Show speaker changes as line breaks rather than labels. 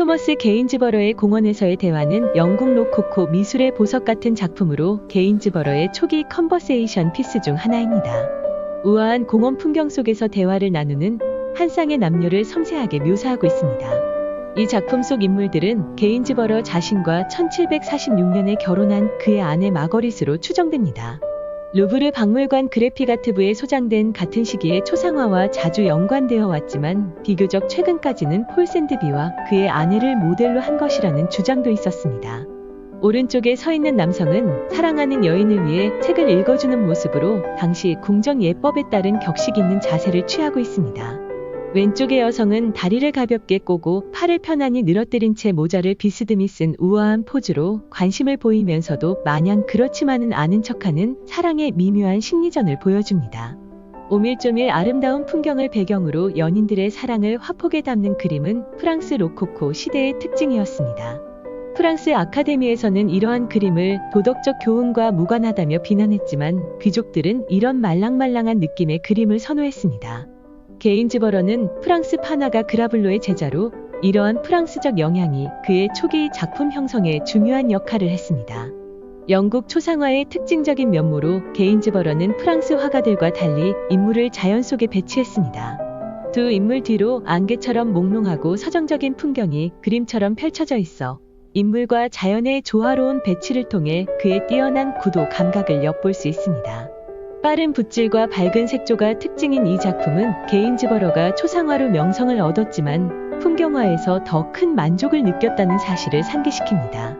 토머스 게인즈버러의 공원에서의 대화는 영국 로코코 미술의 보석 같은 작품으로 게인즈버러의 초기 컨버세이션 피스 중 하나입니다. 우아한 공원 풍경 속에서 대화를 나누는 한 쌍의 남녀를 섬세하게 묘사하고 있습니다. 이 작품 속 인물들은 게인즈버러 자신과 1746년에 결혼한 그의 아내 마거릿으로 추정됩니다. 루브르 박물관 그래피가트부에 소장된 같은 시기에 초상화와 자주 연관되어 왔지만 비교적 최근까지는 폴 샌드비와 그의 아내를 모델로 한 것이라는 주장도 있었습니다. 오른쪽에 서 있는 남성은 사랑하는 여인을 위해 책을 읽어주는 모습으로 당시 궁정 예법에 따른 격식 있는 자세를 취하고 있습니다. 왼쪽의 여성은 다리를 가볍게 꼬고 팔을 편안히 늘어뜨린 채 모자를 비스듬히 쓴 우아한 포즈로 관심을 보이면서도 마냥 그렇지만은 않은 척하는 사랑의 미묘한 심리전을 보여줍니다. 오밀조밀 아름다운 풍경을 배경으로 연인들의 사랑을 화폭에 담는 그림은 프랑스 로코코 시대의 특징이었습니다. 프랑스 아카데미에서는 이러한 그림을 도덕적 교훈과 무관하다며 비난했지만 귀족들은 이런 말랑말랑한 느낌의 그림을 선호했습니다. 게인즈버러는 프랑스 파나가 그라블로의 제자로 이러한 프랑스적 영향이 그의 초기 작품 형성에 중요한 역할을 했습니다. 영국 초상화의 특징적인 면모로 게인즈버러는 프랑스 화가들과 달리 인물을 자연 속에 배치했습니다. 두 인물 뒤로 안개처럼 몽롱하고 서정적인 풍경이 그림처럼 펼쳐져 있어 인물과 자연의 조화로운 배치를 통해 그의 뛰어난 구도 감각을 엿볼 수 있습니다. 빠른 붓질과 밝은 색조가 특징인 이 작품은 게인즈버러가 초상화로 명성을 얻었지만 풍경화에서 더 큰 만족을 느꼈다는 사실을 상기시킵니다.